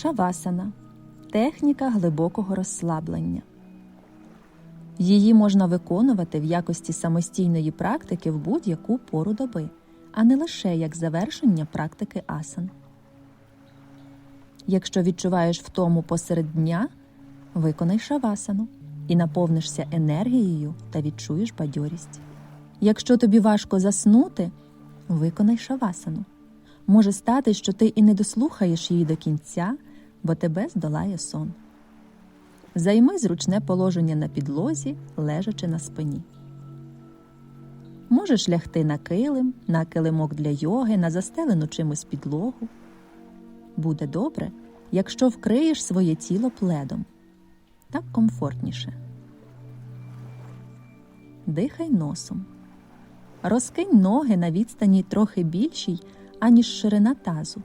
Шавасана техніка глибокого розслаблення. Її можна виконувати в якості самостійної практики в будь-яку пору доби, а не лише як завершення практики асан. Якщо відчуваєш втому посеред дня, виконай шавасану і наповнишся енергією та відчуєш бадьорість. Якщо тобі важко заснути, виконай шавасану. Може стати, що ти і не дослухаєш її до кінця, бо тебе здолає сон. Займи зручне положення на підлозі, лежачи на спині. Можеш лягти на килим, на килимок для йоги, на застелену чимось підлогу. Буде добре, якщо вкриєш своє тіло пледом. Так комфортніше. Дихай носом. Розкинь ноги на відстані трохи більшій, аніж ширина тазу.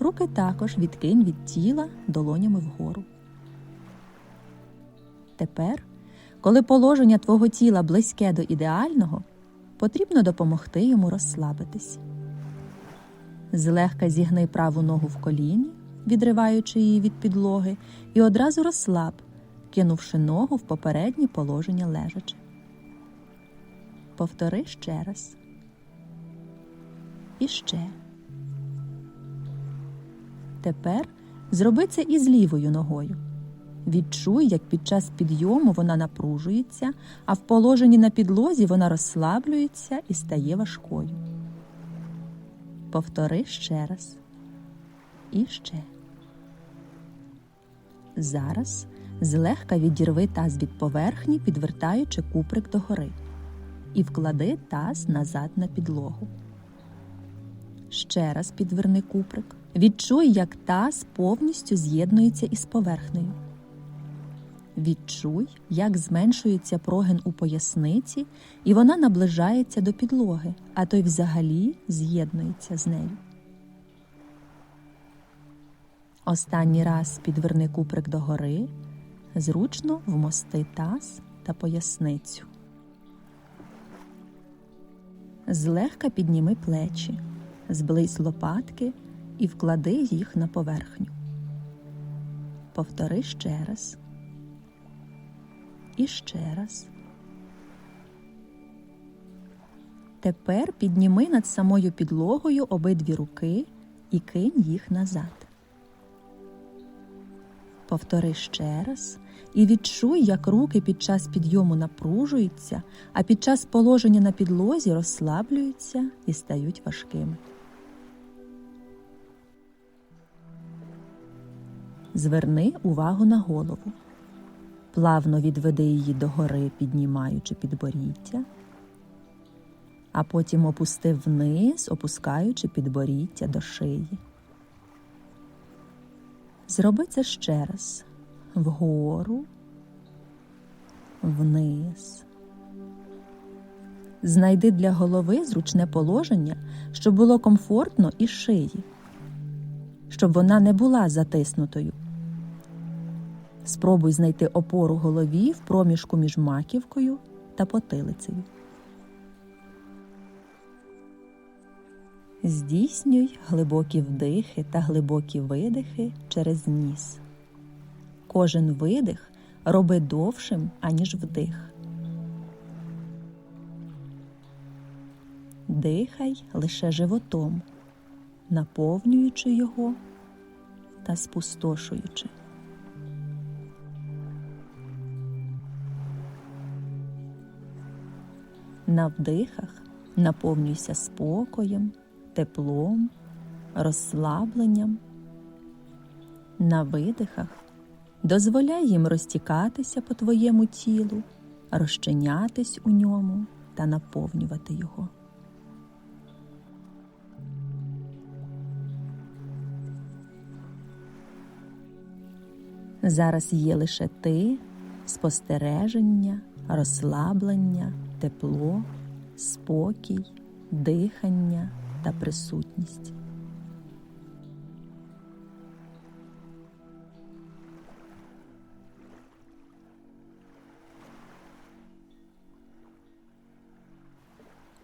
Руки також відкинь від тіла долонями вгору. Тепер, коли положення твого тіла близьке до ідеального, потрібно допомогти йому розслабитись. Злегка зігни праву ногу в коліні, відриваючи її від підлоги, і одразу розслаб, кинувши ногу в попереднє положення лежачи. Повтори ще раз. І ще. Тепер зроби це і з лівою ногою. Відчуй, як під час підйому вона напружується, а в положенні на підлозі вона розслаблюється і стає важкою. Повтори ще раз. І ще. Зараз злегка відірви таз від поверхні, підвертаючи куприк догори. І вклади таз назад на підлогу. Ще раз підверни куприк. Відчуй, як таз повністю з'єднується із поверхнею. Відчуй, як зменшується прогин у поясниці, і вона наближається до підлоги, а той взагалі з'єднується з нею. Останній раз підверни куприк догори, зручно вмости таз та поясницю. Злегка підніми плечі, зблизь лопатки і вклади їх на поверхню. Повтори ще раз. І ще раз. Тепер підніми над самою підлогою обидві руки і кинь їх назад. Повтори ще раз і відчуй, як руки під час підйому напружуються, а під час положення на підлозі розслаблюються і стають важкими. Зверни увагу на голову. Плавно відведи її догори, піднімаючи підборіддя, а потім опусти вниз, опускаючи підборіддя до шиї. Зроби це ще раз вгору, вниз. Знайди для голови зручне положення, щоб було комфортно і шиї, щоб вона не була затиснутою. Спробуй знайти опору голові в проміжку між маківкою та потилицею. Здійснюй глибокі вдихи та глибокі видихи через ніс. Кожен видих роби довшим, аніж вдих. Дихай лише животом, наповнюючи його та спустошуючи. На вдихах наповнюйся спокоєм, теплом, розслабленням. На видихах дозволяй їм розтікатися по твоєму тілу, розчинятись у ньому та наповнювати його. Зараз є лише ти, спостереження, розслаблення, тепло, спокій, дихання та присутність.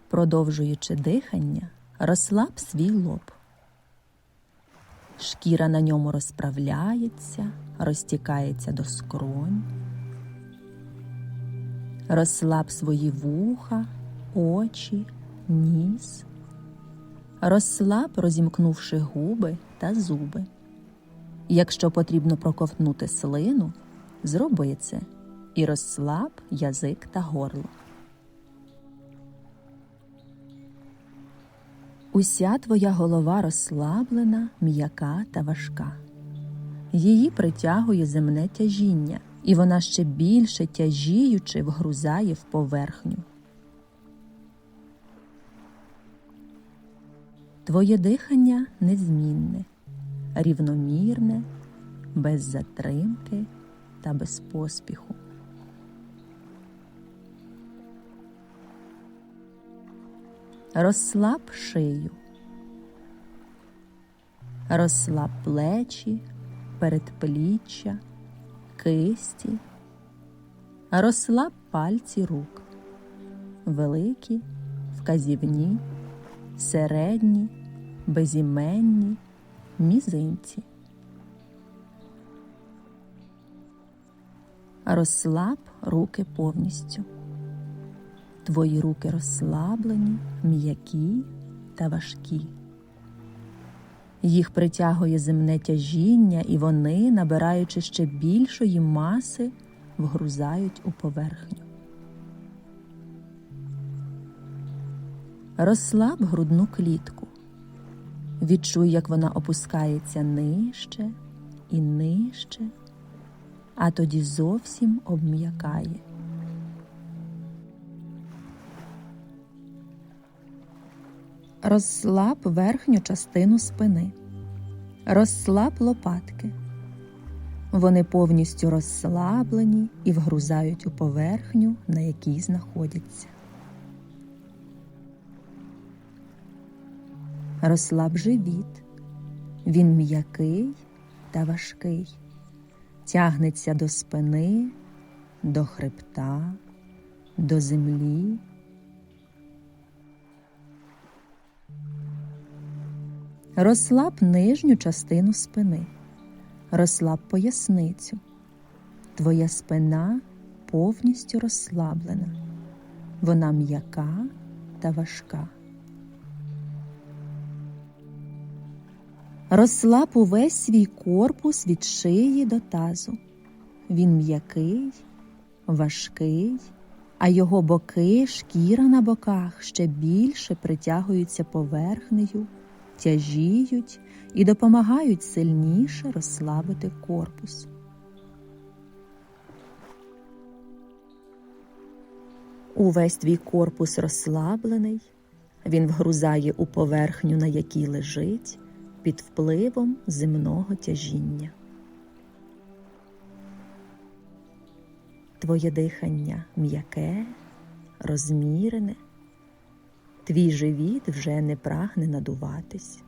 Продовжуючи дихання, розслаб свій лоб. Шкіра на ньому розправляється, розтікається до скронь. Розслаб свої вуха, очі, ніс. Розслаб, розімкнувши губи та зуби. Якщо потрібно проковтнути слину, зроби це і розслаб язик та горло. Уся твоя голова розслаблена, м'яка та важка. Її притягує земне тяжіння, і вона ще більше тяжіючи вгрузає в поверхню. Твоє дихання незмінне, рівномірне, без затримки та без поспіху. Розслаб шию, розслаб плечі, передпліччя, кисті, розслаб пальці рук, великі, вказівні, середні, безіменні, мізинці. Розслаб руки повністю. Твої руки розслаблені, м'які та важкі. Їх притягує земне тяжіння, і вони, набираючи ще більшої маси, вгрузають у поверхню. Розслаб грудну клітку. Відчуй, як вона опускається нижче і нижче, а тоді зовсім обм'якає. Розслаб верхню частину спини. Розслаб лопатки. Вони повністю розслаблені і вгрузають у поверхню, на якій знаходяться. Розслаб живіт. Він м'який та важкий. Тягнеться до спини, до хребта, до землі. Розслаб нижню частину спини, розслаб поясницю. Твоя спина повністю розслаблена. Вона м'яка та важка. Розслаб увесь свій корпус від шиї до тазу. Він м'який, важкий, а його боки, шкіра на боках ще більше притягуються поверхнею тяжіють і допомагають сильніше розслабити корпус. Увесь твій корпус розслаблений, він вгрузає у поверхню, на якій лежить, під впливом земного тяжіння. Твоє дихання м'яке, розмірене. Твій живіт вже не прагне надуватись.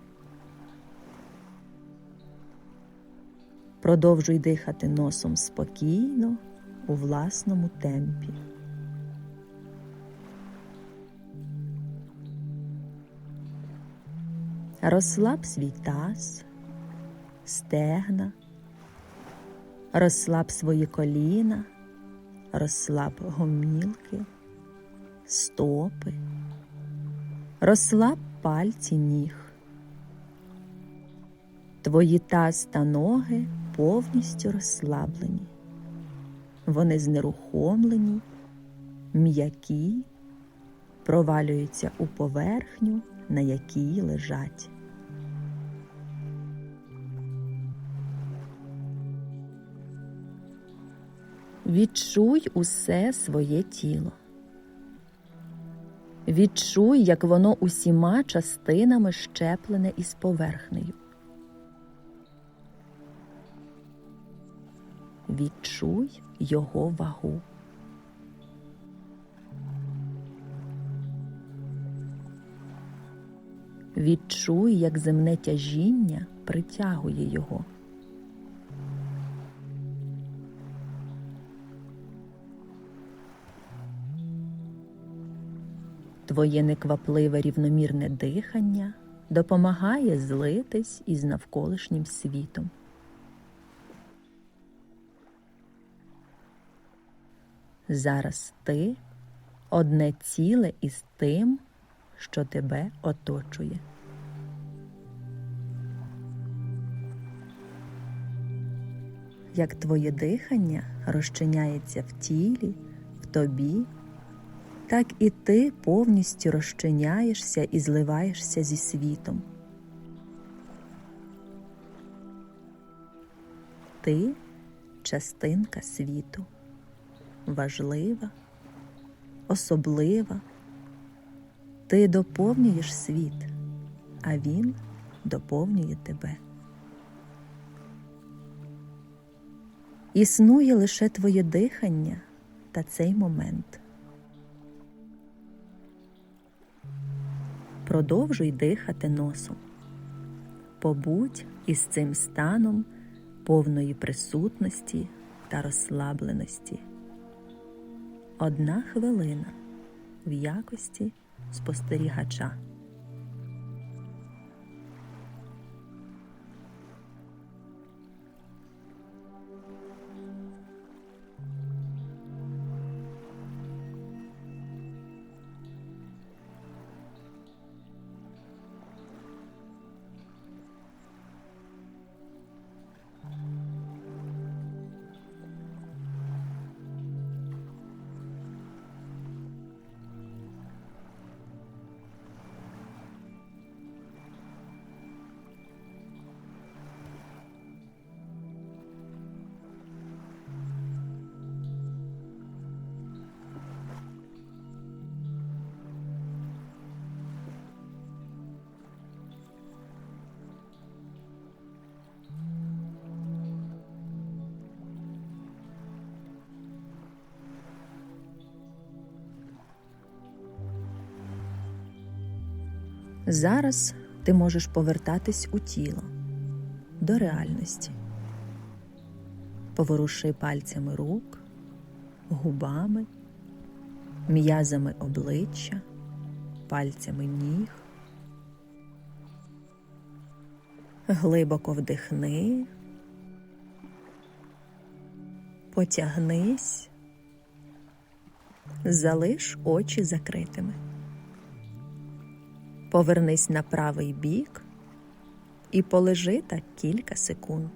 Продовжуй дихати носом спокійно у власному темпі. Розслаб свій таз, стегна, розслаб свої коліна, розслаб гомілки, стопи. Розслаб пальці ніг. Твої таз та ноги повністю розслаблені. Вони знерухомлені, м'які, провалюються у поверхню, на якій лежать. Відчуй усе своє тіло. Відчуй, як воно усіма частинами щеплене із поверхнею. Відчуй його вагу. Відчуй, як земне тяжіння притягує його. Твоє неквапливе рівномірне дихання допомагає злитись із навколишнім світом. Зараз ти одне ціле із тим, що тебе оточує. Як твоє дихання розчиняється в тілі, в тобі, так і ти повністю розчиняєшся і зливаєшся зі світом. Ти частинка світу, важлива, особлива. Ти доповнюєш світ, а він доповнює тебе. Існує лише твоє дихання та цей момент. Продовжуй дихати носом. Побудь із цим станом повної присутності та розслабленості. Одна хвилина в якості спостерігача. Зараз ти можеш повертатись у тіло до реальності. Поворуши пальцями рук, губами, м'язами обличчя, пальцями ніг. Глибоко вдихни, потягнись, залиш очі закритими. Повернись на правий бік і полежи так кілька секунд.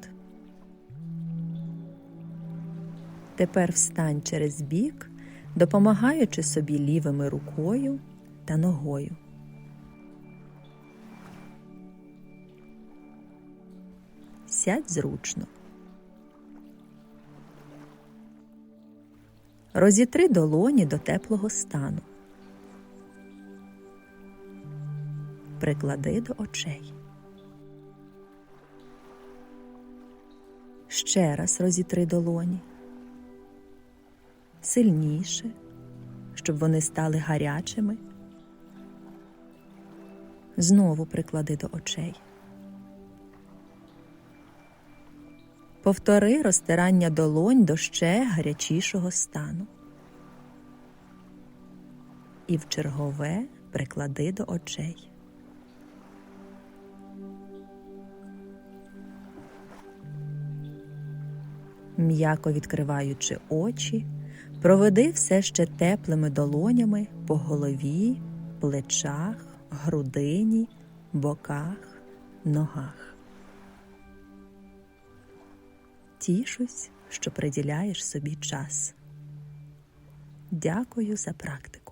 Тепер встань через бік, допомагаючи собі лівими рукою та ногою. Сядь зручно. Розітри долоні до теплого стану. Приклади до очей. Ще раз розітри долоні. Сильніше, щоб вони стали гарячими. Знову приклади до очей. Повтори розтирання долонь до ще гарячішого стану. І в чергове приклади до очей. М'яко відкриваючи очі, проведи все ще теплими долонями по голові, плечах, грудині, боках, ногах. Тішусь, що приділяєш собі час. Дякую за практику.